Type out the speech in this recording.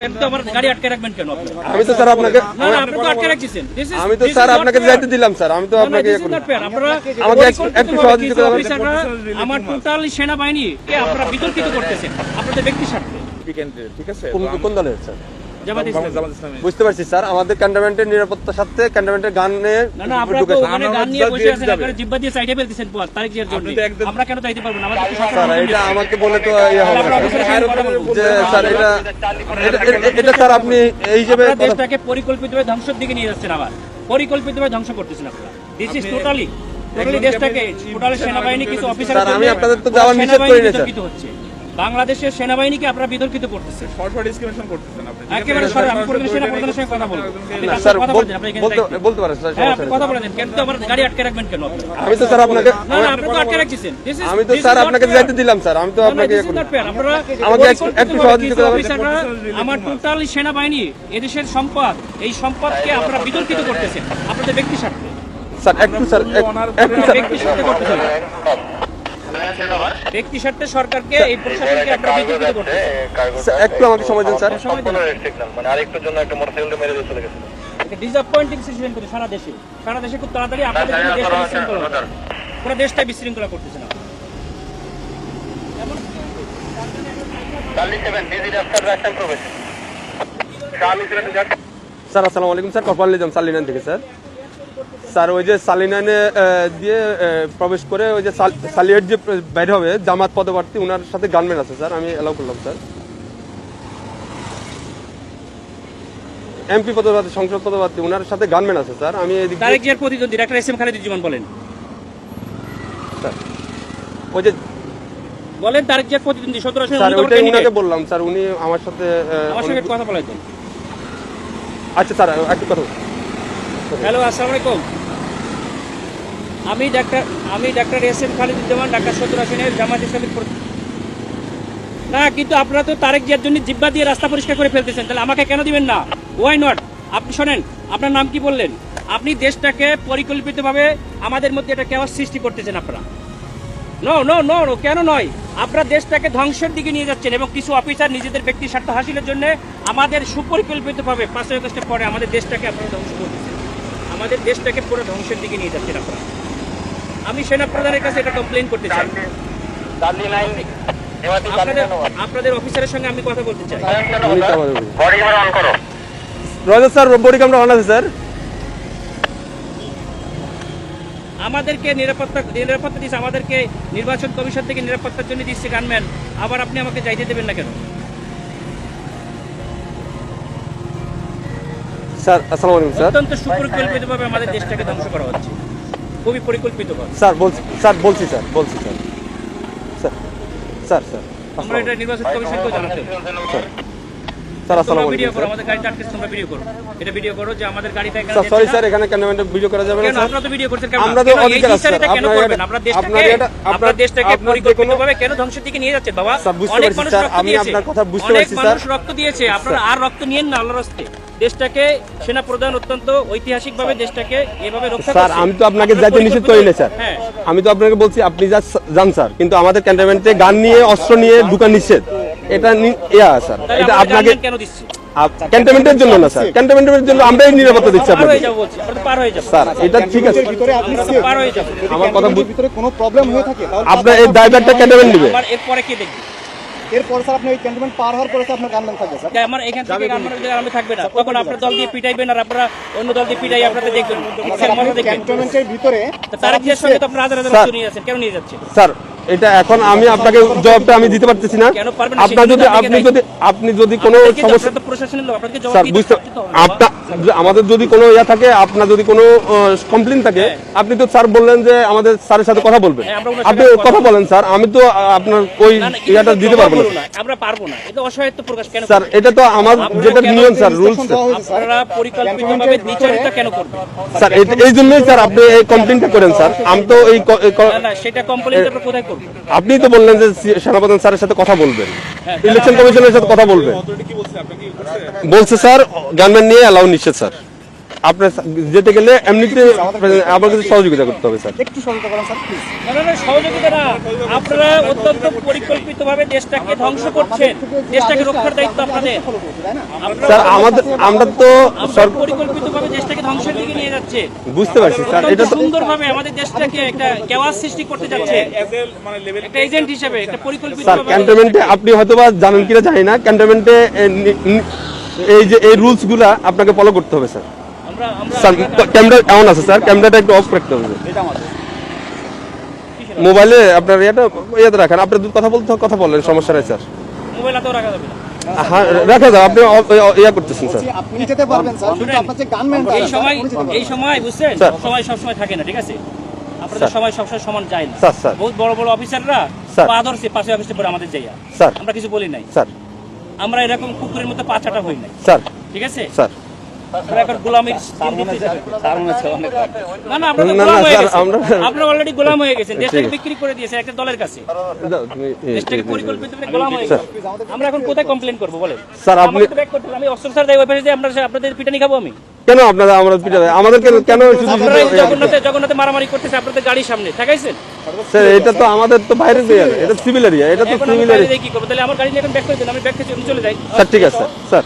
আমি তো স্যার আপনাকে না না আপনি তো আটকে রাখছেন। This is- আমি তো স্যার আপনাকে যাইতে দিলাম স্যার। আমি তো না, না, আপনাকে this ইয়ে fair. আপনারা আমাকে একটু- সহযোগিতা কিছু করবেন। অফিসাররা আমার টোটাল সেনাবাহিনীকে আপনারা বিতর্কিত করতেছেন। আপনাদের ব্যক্তি স্বার্থে। ঠিক আছে? কোন কোন দলের স্যার? বুঝতে পারছি স্যার। আমাদের ক্যান্টনমেন্টের নিরাপত্তার সাথে ক্যান্টনমেন্টের গানে না না আপনারা তো ঢুকেছে। ওখানে গান নিয়ে আমরা বসে দিয়ে আছেন যাবে। আপনারা জিব্বা দিয়ে সাইডে ফেলতেছেন পর তারিখ জিয়ার জন্য। আপনি তো একদম- আমরা কেন যাইতে পারব না? আমাদের তো সরকার স্যার এটা আমাকে বলে তো ইয়ে স্যার এটা এটা- এটা- এটা স্যার আপনি এই হিসেবে দেশটাকে পরিকল্পিতভাবে ধ্বংসের দিকে নিয়ে যাচ্ছেন আবার। পরিকল্পিতভাবে ধ্বংস করতেছেন আপনারা। দিস ইজ টোটালি টোটালি দেশটাকে টোটালি সেনাবাহিনী কিছু অফিসার আমি আপনাদের তো যাওয়ার নিষেধ করি না, স্যার। বাংলাদেশের সেনাবাহিনীকে আপনারা বিতর্কিত করতেছেন। সরাসরি ডিসক্রিমিনেশন করতেছেন আপনি। একেবারে সরে আমি পুরো সেনা প্রধানের সঙ্গে কথা বলব। আপনি না, তার স্যার সাথে কথা বল- বলছেন আপনি এখানে বলতে বলতে পারেন স্যার হ্যাঁ আপনি কথা বলে দেন কিন্তু আমার গাড়ি আটকে রাখবেন কেন আপনি? আমি তো স্যার আপনাকে না না আপনি তো আটকে রাখছেন আমি তো স্যার আপনাকে যাইতে দিলাম স্যার আমি তো না, না, আপনাকে this is করি not fair. আপনারা আমাকে একটু- একটু সহযোগিতা করবেন। আমার টোটাল সেনাবাহিনী এদেশের সম্পদ এই সম্পদকে আপনারা বিতর্কিত করতেছেন। আপনাদের ব্যক্তি স্বার্থে স্যার একটু স্যার একটু স্যার। ব্যক্তি স্বার্থে করতেছেন। ব্যক্তি স্বার্থে সরকারকে এই প্রশাসনকে আপনারা বিতর্কিত করতেছেন স্যার, একটু আমাকে সময় দিন স্যার। সময় দিন। মানে আরেকটুর জন্য একটা মোটরসাইকেল মেরে দিয়ে চলে গেছে। ডিসঅ্যাপয়েন্টিং সিচুয়েশন করে সারা দেশে। সারা দেশে খুব তাড়াতাড়ি আপনাদের জন্য দেশটা বিশৃঙ্খলা। পুরো দেশটাই বিশৃঙ্খলা চার্লি সেভেন স্যার আসসালামু আলাইকুম স্যার কপাল নিজাম সালিনান থেকে স্যার। স্যার ওই যে সালিনানে দিয়ে প্রবেশ করে ওই যে সাল- সালিয়েট যে বাইরে হবে জামাত পদপ্রার্থী ওনার সাথে গানম্যান আছে স্যার আমি এলাও করলাম স্যার। এমপি পদপ্রার্থী সংসদ পদপ্রার্থী ওনার সাথে গানম্যান আছে স্যার আমি তারেক জিয়ার প্রতিদ্বন্দ্বী ডাক্তার এস এম খালিদুজ্জামান বলেন। স্যার ওই যে বলেন তারেক জিয়ার প্রতিদ্বন্দ্বী সতেরো স্যার ওইটাই বললাম স্যার উনি আমার সাথে আমার সঙ্গে কথা বলে দেন আচ্ছা স্যার একটু কথা। হ্যালো, আসসালামু আলাইকুম। আমি ডাক্তার আমি doctor S M Khaliduzzaman Dhaka সদর আসনের জামাত ইসলামিক না, কিন্তু আপনারা তো তারেক জিয়ার জন্য জিব্বা দিয়ে রাস্তা পরিষ্কার করে ফেলতেছেন। তাহলে আমাকে কেন দিবেন না? ওয়াই নট আপনি শোনেন, আপনার নাম কি বললেন? আপনি দেশটাকে পরিকল্পিতভাবে আমাদের মধ্যে এটা কেওয়ার সৃষ্টি করতেছেন আপনারা। নো নো নো নো কেন নয়? আপনারা দেশটাকে ধ্বংসের দিকে নিয়ে যাচ্ছেন এবং কিছু অফিসার নিজেদের ব্যক্তি স্বার্থ হাসিলের জন্য আমাদের সুপরিকল্পিতভাবে পাঁচই আগস্টের পরে আমাদের দেশটাকে আপনারা ধ্বংস করতেছেন আমাদের দেশটাকে পুরো ধ্বংসের দিকে নিয়ে যাচ্ছেন আপনারা আমি সেনা প্রধানের কাছে এটা কমপ্লেন করতে চাই। আপনাদের আপনাদের অফিসারের সঙ্গে আমি কথা বলতে চাই। উনি তো আমাদের বলছেন। বডি ক্যামেরা অন করো। রয়েছে স্যার বডি ক্যামেরা অন আছে স্যার। আমাদেরকে নিরাপত্তা নিরাপত্তা দিচ্ছে আমাদেরকে নির্বাচন কমিশন থেকে নিরাপত্তার জন্য দিচ্ছে গানম্যান। আবার আপনি আমাকে যাইতে দেবেন না কেন? স্যার আসসালামু আলাইকুম স্যার। অত্যন্ত সুপরিকল্পিতভাবে আমাদের দেশটাকে ধ্বংস করা হচ্ছে। খুবই পরিকল্পিতভাবে। স্যার বলছি স্যার বলছি স্যার বলছি স্যার। স্যার স্যার স্যার আমরা এটা নির্বাচন কমিশনকেও জানাতে স্যার আসসালামু আলাইকুম আমাদের গাড়িতে আটকে তোমরা ভিডিও করো। এটা ভিডিও করো যে আমাদের গাড়িটা এখানে স্যার সরি স্যার এখানে ক্যান্টনমেন্টে ভিডিও করা যাবে না স্যার? আপনারা তো ভিডিও করছেন কেন? আমরা তো অধিকার আছে, কেন করবেন আপনারা দেশটাকে আপনারা দেশটাকে আপনার যে কোনো- পরিকল্পিতভাবে কেন ধ্বংসের দিকে নিয়ে যাচ্ছেন বাবা? স্যার, বুঝতে পারছি, স্যার, রক্ত আমি দিয়েছে। আপনার কথা বুঝতে অনেক মানুষ রক্ত দিয়েছে আপনারা আর রক্ত নিয়েন না আল্লাহর রাস্তে দেশটাকে সেনা প্রধান অত্যন্ত ঐতিহাসিকভাবে দেশটাকে এভাবে রক্ষা স্যার আমি তো আপনাকে আপনারা যাইতে নিষেধ করি না স্যার। হ্যাঁ। আমি তো আপনাকে বলছি আপনি যা যান স্যার কিন্তু আমাদের ক্যান্টনমেন্টে গান নিয়ে অস্ত্র নিয়ে ঢুকা নিষেধ। এটা ইয়া স্যার এটা আপনাকে কেন দিচ্ছে? ক্যান্টনমেন্টের জন্য না স্যার ক্যান্টনমেন্টের জন্য আমরাই নিরাপত্তা দিচ্ছি আপনাকে যাব বলছি আমরা তো পার যাব। স্যার এটা ঠিক আছে। আমরা তো sure? পার হয়ে যাব। আমার কথা ভিতরে কোনো প্রবলেম হয়ে থাকে আপনার এই ড্রাইভারটা ক্যান্টনমেন্ট নেবে। এরপরে কি দেখবি? এরপর স্যার আপনি ওই ক্যান্টনমেন্ট পার হওয়ার পরে আপনার গানম্যান থাকবে স্যার? আমার এখান থেকে থাকবে না। তখন আপনার দল দিয়ে পিটাইবেন আর আপনারা অন্য দল দিয়ে পিটাই আপনাদের দেখবেন। ক্যান্টনমেন্টের ভিতরে তারা কি সঙ্গে তো আপনারা হাজার হাজার নিয়ে যাচ্ছেন কেন নিয়ে যাচ্ছে? স্যার এটা এখন আমি আপনাকে জবাবটা আমি দিতে পারতেছি না। কেন পারবেন না? আপনার যদি আপনি যদি আপনি যদি কোনো সমস্যা আপনারা তো প্রশাসনের লোক আপনাদেরকে জবাব স্যার দিতে বুঝতে আমাদের যদি কোনো ইয়া থাকে আপনার যদি কোনো কমপ্লেন থাকে আপনি তো স্যার বললেন যে আমাদের স্যারের সাথে কথা বলবেন। হ্যাঁ, আপনি কথা বলেন স্যার আমি তো আপনার ওই ইয়াটা দিতে পারব না। আমরা পারব না। এটা অসহায়ত্ব প্রকাশ কেন স্যার এটা তো আমার যেটা নিয়ম স্যার রুলস আপনারা পরিকল্পিতভাবে কেন করবেন? স্যার এই জন্যই স্যার আপনি এই কমপ্লেনটা করেন স্যার আমি তো এই না সেটা কমপ্লেন আপনারা কোথায় করবেন আপনি তো বললেন যে সেনাপ্রধান স্যারের সাথে কথা বলবেন। হ্যাঁ, ইলেকশন কমিশনের সাথে কথা বলবেন। বলছে স্যার গানম্যান নিয়ে অ্যালাউ নিচ্ছে স্যার। আপনার যেতে গেলে এমনিতে আমার কাছে সহযোগিতা করতে হবে স্যার। একটু সহযোগিতা করেন স্যার না, না, না, সহযোগিতা না। আপনারা অত্যন্ত পরিকল্পিতভাবে দেশটাকে ধ্বংস করছেন। দেশটাকে রক্ষার দায়িত্ব আপনাদের। তাই না আপনারা স্যার আমাদের আমরা তো পরিকল্পিতভাবে দেশটাকে ধ্বংসের দিকে নিয়ে যাচ্ছে। বুঝতে পারছি স্যার। এটা সুন্দরভাবে আমাদের দেশটাকে একটা কেওয়াস সৃষ্টি করতে যাচ্ছে। মানে একটা এজেন্ট হিসেবে একটা পরিকল্পিত স্যার ক্যান্টনমেন্টে আপনি হয়তোবা জানেন কিনা জানি না। ক্যান্টনমেন্টে এই যে এই রুলসগুলা আপনাকে ফলো করতে হবে স্যার। স্যার ক্যামেরা এমন আছে স্যার ক্যামেরাটা একটু অফ রাখতে হবে। মোবাইলে আপনার ইয়েটা ইয়েতে রাখেন। আপনি কথা বলতে কথা বলেন সমস্যা নেই স্যার। মোবাইল হাতেও রাখা যাবে না। হ্যাঁ রাখা যাও আপনি ইয়া- করতেছেন স্যার। আপনি যেতে পারবেন স্যার। কিন্তু আপনার যে গানম্যান এই সময় এই সময় বুঝছেন। সময় সব সময় থাকে না ঠিক আছে? আপনাদের। সময় সবসময় সমান যায় না। Sir, sir. বহুত বড় বড় অফিসাররা ধরছে পাশে অফিসে পরে আমাদের যাইয়া। স্যার। আমরা কিছু বলি নাই। স্যার। আমরা এরকম কুকুরের মতো পাচাটা হই নাই। স্যার। ঠিক আছে? স্যার। আমরা এখন গোলামির দিন দিতে না না আপনারা তো না, না, গোলাম হয়ে গেছেন। আমরা- আপনারা অলরেডি গোলাম হয়ে গেছেন। ঠিক দেশটাকে বিক্রি করে দিয়েছে একটা দলের কাছে। দাও, তুমি- এই- দেশটাকে পরিকল্পিত গোলাম হয়ে গেছে আমরা এখন কোথায় কমপ্লেন করব বলেন? স্যার, আপনি- আমাকে তো back করতে হবে। আমি অস্ত্র স্যার দেয় ওই আপনার আপনাদের পিটানি খাব আমি। কেন আপনারা আমরা পিটাবে আমাদেরকে কেন শুধু আপনারা এই শুধু জগন্নাথে জগন্নাথে মারামারি করতেছে আপনাদের গাড়ির সামনে। ঠেকাইছেন স্যার এটা তো আমাদের তো বাইরের এরিয়া এটা সিভিল এরিয়া এটা তো সিভিল এরিয়া কি করব? তাহলে আমার গাড়ি নিয়ে এখন ব্যাক করে দেন আমি ব্যাক থেকে চলে যাই। স্যার ঠিক আছে স্যার।